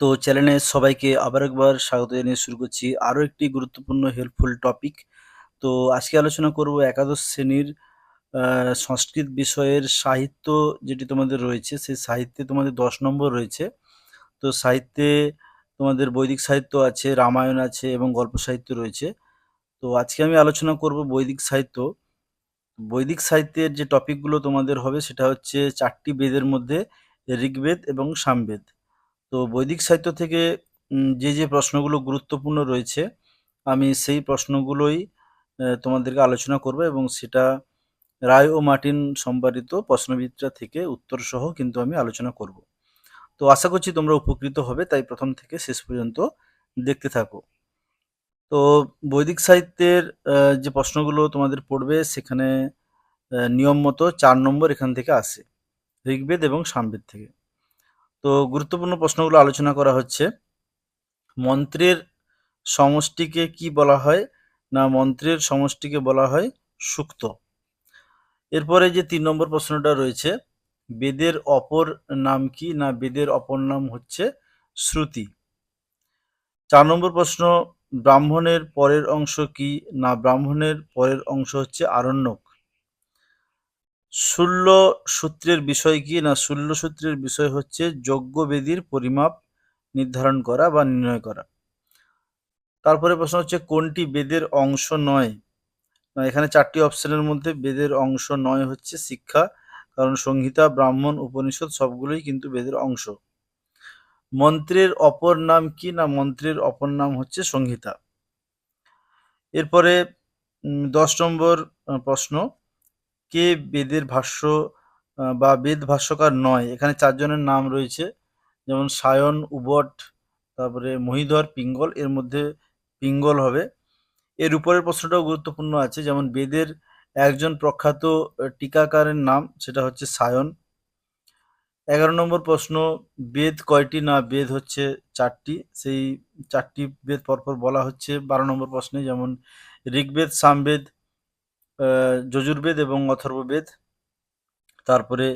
তো চ্যানেলে সবাইকে আবার একবার স্বাগত জানিয়ে শুরু করছি আরও একটি গুরুত্বপূর্ণ হেল্পফুল টপিক তো আজকে আলোচনা করব একাদশ শ্রেণির সংস্কৃত বিষয়ের সাহিত্য যেটি তোমাদের রয়েছে, সেই সাহিত্যে তোমাদের দশ নম্বর রয়েছে। তো সাহিত্যে তোমাদের বৈদিক সাহিত্য আছে, রামায়ণ আছে এবং গল্প সাহিত্য রয়েছে। তো আজকে আমি আলোচনা করব বৈদিক সাহিত্য। বৈদিক সাহিত্যের যে টপিকগুলো তোমাদের হবে সেটা হচ্ছে চারটি বেদের মধ্যে ঋগ্বেদ এবং সামবেদ। তো বৈদিক সাহিত্য থেকে যে যে প্রশ্নগুলো গুরুত্বপূর্ণ রয়েছে, আমি সেই প্রশ্নগুলোই তোমাদেরকে আলোচনা করব এবং সেটা রায় ও মার্টিন সম্পাদিত প্রশ্নবিদ্যা থেকে উত্তর সহ কিন্তু আমি আলোচনা করব। তো আশা করছি তোমরা উপকৃত হবে, তাই প্রথম থেকে শেষ পর্যন্ত দেখতে থাকো। তো বৈদিক সাহিত্যের যে প্রশ্নগুলো তোমাদের পড়বে, সেখানে নিয়ম মতো চার নম্বর এখান থেকে আসে, ঋগ্বেদ এবং সামবেদ থেকে। তো গুরুত্বপূর্ণ প্রশ্নগুলো আলোচনা করা হচ্ছে। মন্ত্রের সমষ্টিকে কি বলা হয় না মন্ত্রের সমষ্টিকে বলা হয় সুক্ত? এরপরে যে তিন নম্বর প্রশ্নটা রয়েছে, বেদের অপর নাম কি না বেদের অপর নাম হচ্ছে শ্রুতি? চার নম্বর প্রশ্ন, ব্রাহ্মণের পরের অংশ কি না ব্রাহ্মণের পরের অংশ হচ্ছে আরণ্যক? শূল্য সূত্রের বিষয় কি? না শূল্য সূত্রের বিষয় হচ্ছে যজ্ঞবেদীর পরিমাপ নির্ধারণ করা বা নির্ণয় করা। তারপরে প্রশ্ন হচ্ছে, কোনটি বেদের অংশ নয়? না, এখানে চারটি অপশনের মধ্যে বেদের অংশ নয় হচ্ছে শিক্ষা, কারণ সংহিতা, ব্রাহ্মণ, উপনিষদ সবগুলোই কিন্তু বেদের অংশ। মন্ত্রের অপর নাম কি? না, মন্ত্রের অপর নাম হচ্ছে সংহিতা। এরপরে দশ নম্বর প্রশ্ন কে বেদের ভাষ্য বা বেদ ভাষ্যকার নয়। এখানে চারজনের নাম রয়েছে। যেমন সায়ন, উবট, তারপরে মহিধর, পিঙ্গল, এর মধ্যে পিঙ্গল হবে। এর উপরের প্রশ্নটাও গুরুত্বপূর্ণ আছে। যেমন বেদের একজন প্রখ্যাত টিকাকারের নাম, সেটা হচ্ছে সায়ন। এগারো নম্বর প্রশ্ন, বেদ কয়টি? না, বেদ হচ্ছে চারটি। সেই চারটি বেদ পরপর বলা হচ্ছে। বারো নম্বর প্রশ্নে যেমন ঋগ্বেদ, সামবেদ যজুর্বেদ এবং অথর্ববেদ। তারপরে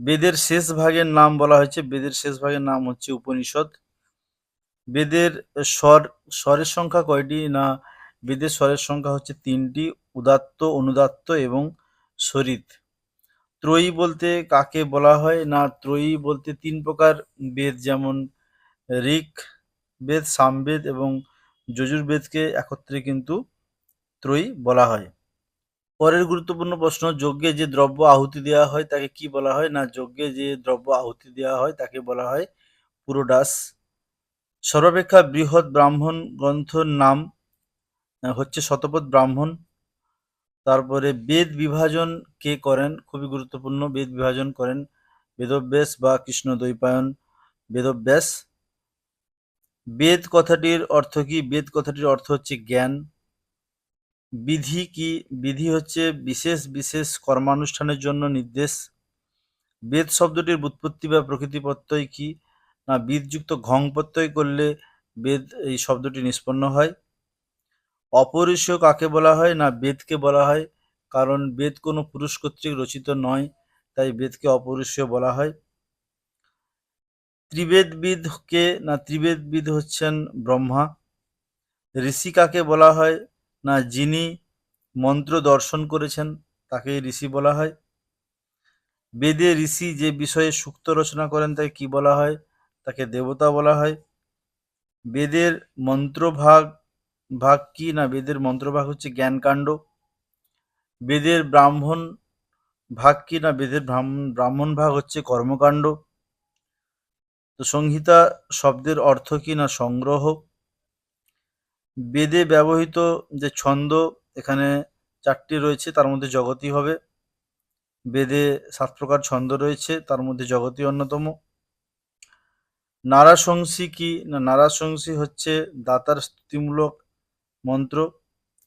বেদের শেষ ভাগের নাম বলা হয়েছে। বেদের শেষ ভাগের নাম হচ্ছে উপনিষদ। বেদের স্বর, স্বরের সংখ্যা কয়টি না বেদের স্বরের সংখ্যা হচ্ছে তিনটি, উদাত্ত, অনুদাত্ত এবং সরিত। ত্রয়ী বলতে কাকে বলা হয় না ত্রয়ী বলতে তিন প্রকার বেদ যেমন ঋক বেদ, সামবেদ এবং যজুর্বেদকে একত্রে কিন্তু ত্রয়ী বলা হয়। পরের গুরুত্বপূর্ণ প্রশ্ন, যজ্ঞে যে দ্রব্য আহুতি দেওয়া হয় তাকে কি বলা হয়? না, যজ্ঞে যে দ্রব্য আহুতি দেওয়া হয় তাকে বলা হয় পুরোডাস। সর্বাপেক্ষা বৃহৎ ব্রাহ্মণ গ্রন্থর নাম হচ্ছে শতপথ ব্রাহ্মণ। তারপরে বেদ বিভাজন কে করেন? খুবই গুরুত্বপূর্ণ, বেদ বিভাজন করেন বেদব্যাস বা কৃষ্ণ দ্বৈপায়ন বেদব্যাস। বেদ কথাটির অর্থ কি? বেদ কথাটির অর্থ হচ্ছে জ্ঞান। বিধি কি? বিধি হচ্ছে বিশেষ বিশেষ কর্মানুষ্ঠানের জন্য নির্দেশ। বেদ শব্দটির ব্যুৎপত্তি বা প্রকৃতি প্রত্যয় কি? না, বিদযুক্ত ঘং প্রত্যয় করলে বেদ এই শব্দটি নিষ্পন্ন হয়। অপরিসীয় কাকে বলা হয়? না, বেদকে বলা হয়। কারণ বেদ কোনো পুরুষ কর্তৃক রচিত নয়, তাই বেদকে অপরিসীয় বলা হয়। ত্রিবেদবিদ কে না, ত্রিবেদবিদ হচ্ছেন ব্রহ্মা। ঋষি কাকে বলা হয়? না যিনি মন্ত্র দর্শন করেছেন তাকে ঋষি বলা হয়। বেদে ঋষি যে বিষয়ে সূক্ত রচনা করেন তাকে কি বলা হয়? তাকে দেবতা বলা হয়। বেদের মন্ত্রভাগ, ভাগ কি? না, বেদের মন্ত্রভাগ হচ্ছে জ্ঞানকাণ্ড। বেদের ব্রাহ্মণ ভাগ কি? না, বেদের ব্রাহ্মণ ভাগ হচ্ছে কর্মকাণ্ড। তো সংহিতা শব্দের অর্থ কি? না, সংগ্রহ। বেদে ব্যবহৃত যে ছন্দ এখানে চারটি রয়েছে, তার মধ্যে জগতী হবে। বেদে সাত প্রকার ছন্দ রয়েছে, তার মধ্যে জগতী অন্যতম। নারাশংসী কি? না, নারাশংসী হচ্ছে দাতার স্তুতিমূলক মন্ত্র।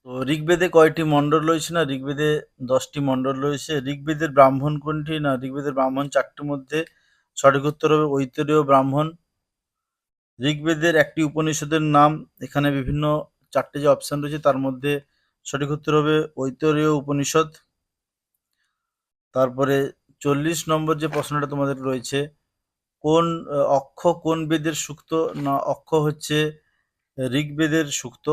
তো ঋগ্বেদে কয়টি মণ্ডল রয়েছে না? ঋগ্বেদে দশটি মণ্ডল রয়েছে। ঋগ্বেদের ব্রাহ্মণ কোনটি? না, ঋগ্বেদের ব্রাহ্মণ চারটির মধ্যে সঠিক উত্তর হবে ঐতরীয় ব্রাহ্মণ। ঋগ্বেদের একটি উপনিষদের নাম, এখানে বিভিন্ন চারটে যে অপশন রয়েছে, তার মধ্যে সঠিক উত্তর হবে ঐতরীয় উপনিষদ। তারপরে চল্লিশ নম্বর যে প্রশ্নটা তোমাদের রয়েছে, কোন, অক্ষ কোন বেদের সুক্ত না অক্ষ হচ্ছে ঋগ্বেদের সুক্ত?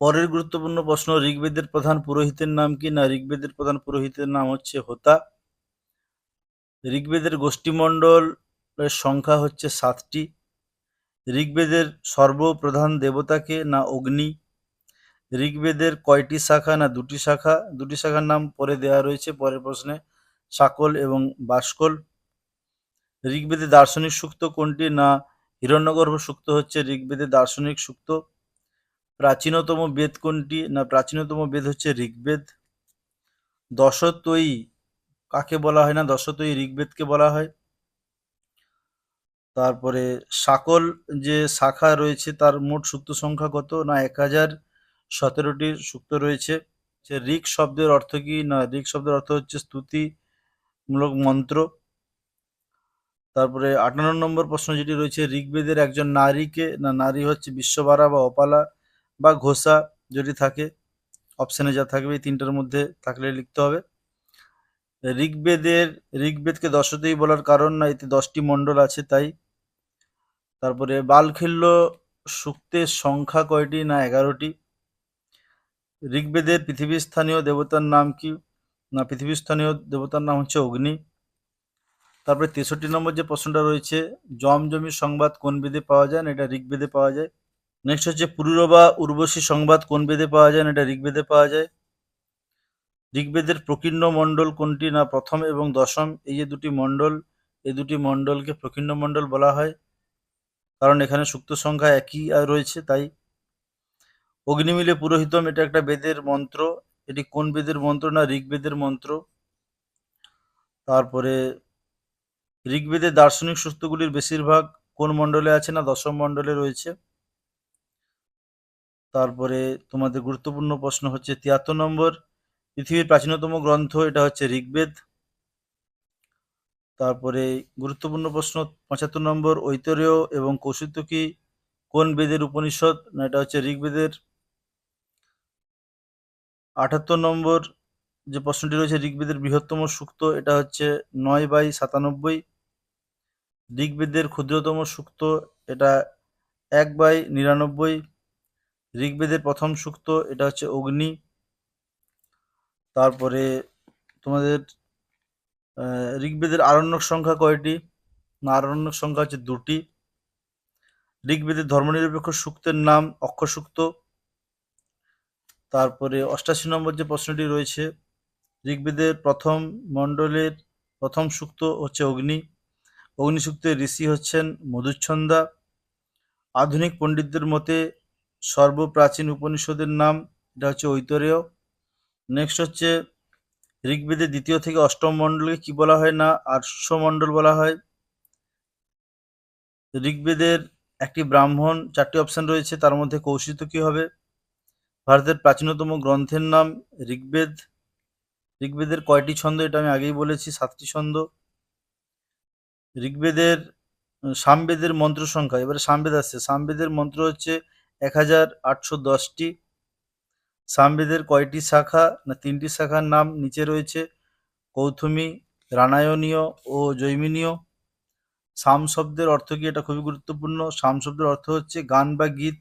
পরের গুরুত্বপূর্ণ প্রশ্ন, ঋগ্বেদের প্রধান পুরোহিতের নাম কি না ঋগ্বেদের প্রধান পুরোহিতের নাম হচ্ছে হোতা? ঋগ্বেদের গোষ্ঠীমণ্ডলের সংখ্যা হচ্ছে সাতটি। ঋগ্বেদের সর্বপ্রধান দেবতাকে না অগ্নি? ঋগ্বেদের কয়টি শাখা না দুটি শাখা? দুটি শাখার নাম পরে দেওয়া রয়েছে, পরের প্রশ্নে শাকল এবং বাসকল। ঋগ্বেদে দার্শনিক সূক্ত কোনটি না হিরণ্যগর্ভ সূক্ত হচ্ছে ঋগ্বেদের দার্শনিক সূক্ত? প্রাচীনতম বেদ কোনটি না প্রাচীনতম বেদ হচ্ছে ঋগ্বেদ? দশতয়ী কাকে বলা হয় না? দশতয়ী ঋগ্বেদকে বলা হয়। তারপরে শাকল যে শাখা রয়েছে তার মোট সূক্ত সংখ্যা কত? না এক হাজার সতেরোটির সূক্ত রয়েছে। যে ঋক শব্দের অর্থ কি? না, ঋক শব্দের অর্থ হচ্ছে স্তুতিমূলক মন্ত্র। তারপরে আটান্ন নম্বর প্রশ্ন যেটি রয়েছে ঋগ্বেদের একজন নারীকে, না, নারী হচ্ছে বিশ্ববারা বা অপালা বা ঘোষা যদি থাকে, অপশানে যা থাকবে এই তিনটার মধ্যে থাকলে লিখতে হবে। ঋগ্বেদের ঋগ্বেদকে দশতেই বলার কারণ না, এতে দশটি মণ্ডল আছে, তাই তারপরে বালখিল্য সূক্তের সংখ্যা কয়টি না এগারোটি? ঋগ্বেদের পৃথিবীর স্থানীয় দেবতার নাম কি? না, পৃথিবীর স্থানীয় দেবতার নাম হচ্ছে অগ্নি। তারপরে তেষট্টি নম্বর যে প্রশ্নটা রয়েছে জমজমির সংবাদ কোন বেদে পাওয়া যায় না এটা ঋগ্বেদে পাওয়া যায়? নেক্সট হচ্ছে পুরুরবা উর্বশী সংবাদ কোন বেদে পাওয়া যায় না এটা ঋগ্বেদে পাওয়া যায়? ঋগ্বেদের প্রকীর্ণ মণ্ডল কোনটি না প্রথম এবং দশম? এই যে দুটি মণ্ডল, এই দুটি মণ্ডলকে প্রকীর্ণ মণ্ডল বলা হয়। কারণ এখানে সুক্ত সংখ্যা একই রয়েছে, তাই অগ্নিমিলে পুরোহিতম এটা একটা বেদের মন্ত্র। এটি কোন বেদের মন্ত্র না ঋগ্বেদের মন্ত্র? তারপরে ঋগ্বেদের দার্শনিক সূত্রগুলির বেশিরভাগ কোন মণ্ডলে আছে না দশম মণ্ডলে রয়েছে? তারপরে তোমাদের গুরুত্বপূর্ণ প্রশ্ন হচ্ছে তিয়াত্তর নম্বর, পৃথিবীর প্রাচীনতম গ্রন্থ এটা হচ্ছে ঋগ্বেদ। তারপরে গুরুত্বপূর্ণ প্রশ্ন, পঁচাত্তর নম্বর, ঐতরেয় এবং কৌশিতকি কোন বেদের উপনিষদ? না, এটা হচ্ছে ঋগ্বেদের। আটাত্তর নম্বর যে প্রশ্নটি রয়েছে, ঋগ্বেদের বৃহত্তম সূক্ত, এটা হচ্ছে নয় বাই সাতানব্বই। ঋগ্বেদের ক্ষুদ্রতম সূক্ত, এটা এক বাই নিরানব্বই। ঋগ্বেদের প্রথম সূক্ত, এটা হচ্ছে অগ্নি। তারপরে তোমাদের ঋগ্বেদের আরণ্যক সংখ্যা কয়টি? না, আরণ্যক সংখ্যা হচ্ছে দুটি। ঋগ্বেদের ধর্মনিরপেক্ষ সূক্তের নাম অক্ষসূক্ত। তারপরে অষ্টাশি নম্বর যে প্রশ্নটি রয়েছে, ঋগ্বেদের প্রথম মণ্ডলের প্রথম সূক্ত হচ্ছে অগ্নি। অগ্নিসূক্তের ঋষি হচ্ছেন মধুচ্ছন্দা। আধুনিক পণ্ডিতদের মতে সর্বপ্রাচীন উপনিষদের নাম, এটা হচ্ছে ঐতরেয়। নেক্সট হচ্ছে ঋগ্বেদের দ্বিতীয় থেকে অষ্টম মণ্ডলকে কি বলা হয় না, আটশ মণ্ডল বলা হয়। ঋগ্বেদের একটি ব্রাহ্মণ চারটি অপশন রয়েছে, তার মধ্যে কৌশিত কি হবে? ভারতের প্রাচীনতম গ্রন্থের নাম ঋগ্বেদ। ঋগ্বেদের কয়টি ছন্দ, এটা আমি আগেই বলেছি, সাতটি ছন্দ। ঋগ্বেদের, সামবেদের মন্ত্র সংখ্যা, এবারে সামবেদ আসছে। সামবেদের মন্ত্র হচ্ছে এক হাজার আটশো দশটি। সামবেদের কয়টি শাখা না তিনটি শাখার নাম নিচে রয়েছে? কৌথুমি, রানায়নীয় ও জৈমিনীয়। সাম শব্দের অর্থ কি? এটা খুবই গুরুত্বপূর্ণ। সাম শব্দের অর্থ হচ্ছে গান বা গীত।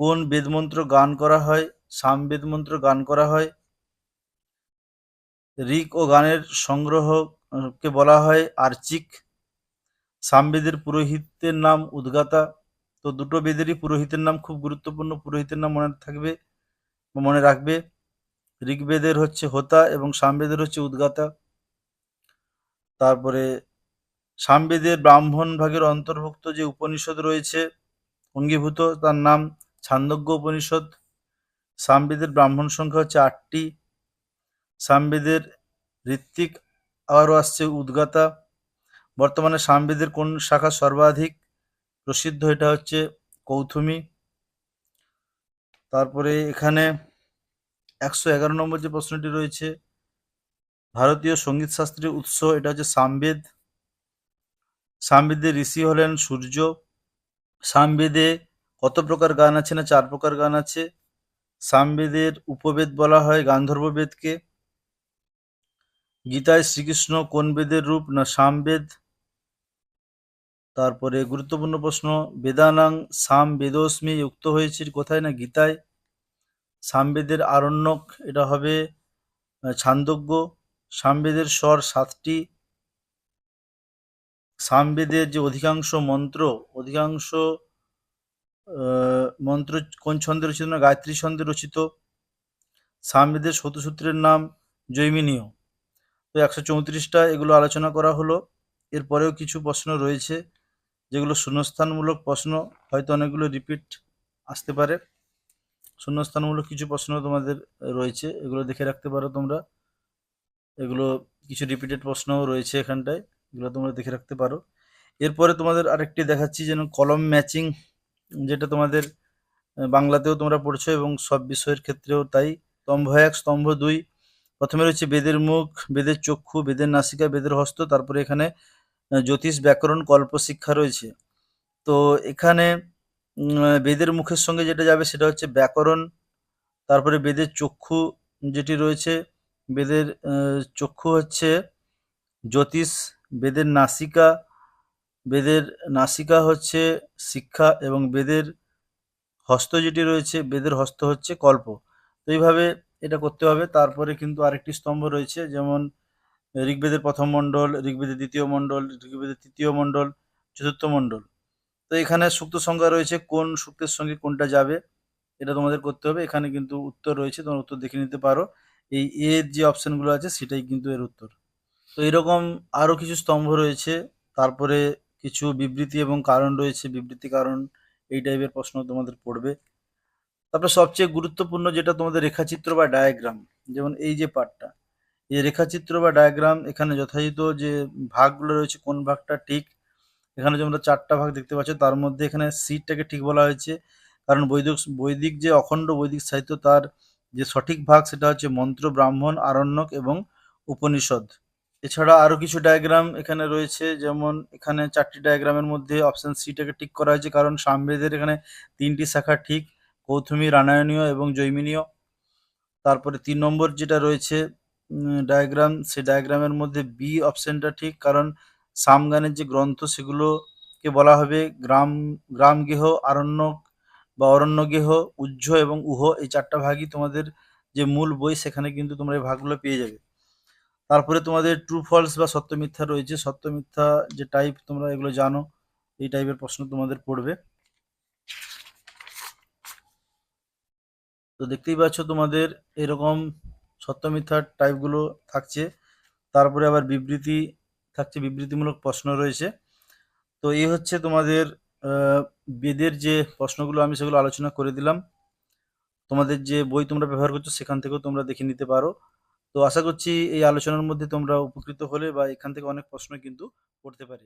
কোন বেদমন্ত্র গান করা হয়? সাম বেদমন্ত্র গান করা হয়। ঋক ও গানের সংগ্রহকে বলা হয় আর্চিক। সামবেদের পুরোহিতের নাম উদ্গাতা। তো দুটো বেদেরই পুরোহিতের নাম, খুব গুরুত্বপূর্ণ পুরোহিতের নাম মনে থাকবে, মনে রাখবে। ঋগ্বেদের হচ্ছে হোতা এবং সামবেদের হচ্ছে উদ্গাতা। তারপরে সামবেদের ব্রাহ্মণ ভাগের অন্তর্ভুক্ত যে উপনিষদ রয়েছে, অঙ্গীভূত, তার নাম ছান্দজ্ঞ উপনিষদ। সামবেদের ব্রাহ্মণ সংখ্যা হচ্ছে আটটি। সামবেদের ঋত্বিক আরও আসছে উদ্গাতা। বর্তমানে সামবেদের কোন শাখা সর্বাধিক? প্রসিদ্ধ এটা হচ্ছে কৌথুমি। তারপরে এখানে একশো এগারো নম্বর যে প্রশ্নটি রয়েছে, ভারতীয় সংগীত শাস্ত্রের উৎস এটা হচ্ছে সামবেদ। সামবেদের ঋষি হলেন সূর্য। সামবেদে কত প্রকার গান আছে না চার প্রকার গান আছে? সামবেদের উপবেদ বলা হয় গান্ধর্ব বেদকে। গীতায় শ্রীকৃষ্ণ কোন বেদের রূপ না সামবেদ? তারপরে গুরুত্বপূর্ণ প্রশ্ন, বেদানাং সাম বেদস্মি যুক্ত হয়েছে কোথায় না গীতায়? সামবেদের আরণ্যক এটা হবে ছান্দজ্ঞ। সামবেদের স্বর সাতটি। সামবেদের যে অধিকাংশ মন্ত্র অধিকাংশ মন্ত্র কোন ছন্দে রচিত না, গায়ত্রী ছন্দে রচিত। সামবেদের শতসূত্রের নাম জৈমিনীয়। তো একশো চৌত্রিশটা এগুলো আলোচনা করা হলো। এরপরেও কিছু প্রশ্ন রয়েছে। যেগুলো শূন্যস্থানমূলক প্রশ্ন, হয়তো অনেকগুলো রিপিট আসতে পারে। শূন্যস্থানমূলক কিছু প্রশ্ন তোমাদের রয়েছে, এগুলো দেখে রাখতে পারো তোমরা। এগুলো কিছু রিপিটেড প্রশ্নও রয়েছে এখানটায়, এগুলো তোমরা দেখে রাখতে পারো। এরপরে তোমাদের আরেকটি দেখাচ্ছি, যেন কলম ম্যাচিং, যেটা তোমাদের বাংলাতেও তোমরা পড়ছো এবং সব বিষয়ের ক্ষেত্রেও তাই। স্তম্ভ এক, স্তম্ভ দুই, প্রথমে রয়েছে বেদের মুখ, বেদের চক্ষু, বেদের নাসিকা, বেদের হস্ত, তারপরে এখানে জ্যোতিষ ব্যাকরণ কল্প শিক্ষা রয়েছে। তো এখানে বেদের মুখের সঙ্গে যেটা যাবে সেটা হচ্ছে ব্যাকরণ, তারপরে বেদের চক্ষু যেটি রয়েছে, বেদের চক্ষু হচ্ছে জ্যোতিষ, বেদের নাসিকা বেদের নাসিকা হচ্ছে শিক্ষা এবং বেদের হস্ত যেটি রয়েছে, বেদের হস্ত হচ্ছে কল্প। তো এইভাবে এটা করতে হবে। তারপরে কিন্তু আরেকটি স্তম্ভ রয়েছে, যেমন ঋগ্বেদের প্রথম মণ্ডল, ঋগ্বেদের দ্বিতীয় মণ্ডল, ঋগ্বেদের তৃতীয় মণ্ডল, চতুর্থ মণ্ডল। তো এখানে সুক্ত সংখ্যা রয়েছে কোন সুক্তের সঙ্গে কোনটা যাবে, এটা তোমাদের করতে হবে। এখানে কিন্তু উত্তর রয়েছে, তোমরা উত্তর দেখে নিতে পারো। এই এর যে অপশনগুলো আছে, সেটাই কিন্তু এর উত্তর। তো এরকম আরও কিছু স্তম্ভ রয়েছে, তারপরে কিছু বিবৃতি এবং কারণ রয়েছে। বিবৃতি, কারণ এই টাইপের প্রশ্ন তোমাদের পড়বে। তারপরে সবচেয়ে গুরুত্বপূর্ণ যেটা তোমাদের রেখাচিত্র বা ডায়াগ্রাম, যেমন এই যে পার্টটা এই রেখাচিত্র বা ডায়াগ্রাম এখানে যথাযথ যে ভাগগুলো রয়েছে কোন ভাগটা ঠিক, এখানে যে আমরা চারটা ভাগ দেখতে পাচ্ছি, তার মধ্যে এখানে সিটটাকে ঠিক বলা হয়েছে। কারণ বৈদিক বৈদিক যে অখণ্ড বৈদিক সাহিত্য, তার যে সঠিক ভাগ সেটা হচ্ছে মন্ত্র, ব্রাহ্মণ, আরণ্যক এবং উপনিষদ। এছাড়া আরও কিছু ডায়াগ্রাম এখানে রয়েছে, যেমন এখানে চারটি ডায়াগ্রামের মধ্যে অপশন সিটাকে ঠিক করা হয়েছে, কারণ সামবেদের এখানে তিনটি শাখা ঠিক কৌথুমী রানায়নীয় এবং জৈমিনীয়। তারপরে তিন নম্বর যেটা রয়েছে ডায়াগ্রাম সেই ডায়াগ্রামের মধ্যে বি অপশনটা ঠিক, কারণ সামগানের যে গ্রন্থ সেগুলোকে বলা হবে গ্রাম গ্রাম গেহ আরণ্যক বা অরণ্য গেহ উজ্জ এবং উহ, এই চারটা ভাগই তোমাদের যে মূল বই সেখানে কিন্তু তোমরা এই ভাগগুলো পেয়ে যাবে। তারপরে তোমাদের ট্রু ফলস বা সত্য মিথ্যা রয়েছে। সত্য মিথ্যা যে টাইপ তোমরা এগুলো জানো, এই টাইপের প্রশ্ন তোমাদের পড়বে। তো দেখতেই পাচ্ছ তোমাদের এরকম সত্য মিথ্যার টাইপগুলো থাকছে। তারপরে আবার বিবৃতি থাকছে, বিবৃতিমূলক প্রশ্ন রয়েছে। তো এই হচ্ছে তোমাদের বেদের যে প্রশ্নগুলো আমি সেগুলো আলোচনা করে দিলাম। তোমাদের যে বই তোমরা ব্যবহার করছ সেখান থেকেও তোমরা দেখে নিতে পারো। তো আশা করছি এই আলোচনার মধ্যে তোমরা উপকৃত হলে বা এখান থেকে অনেক প্রশ্ন কিন্তু পড়তে পারে।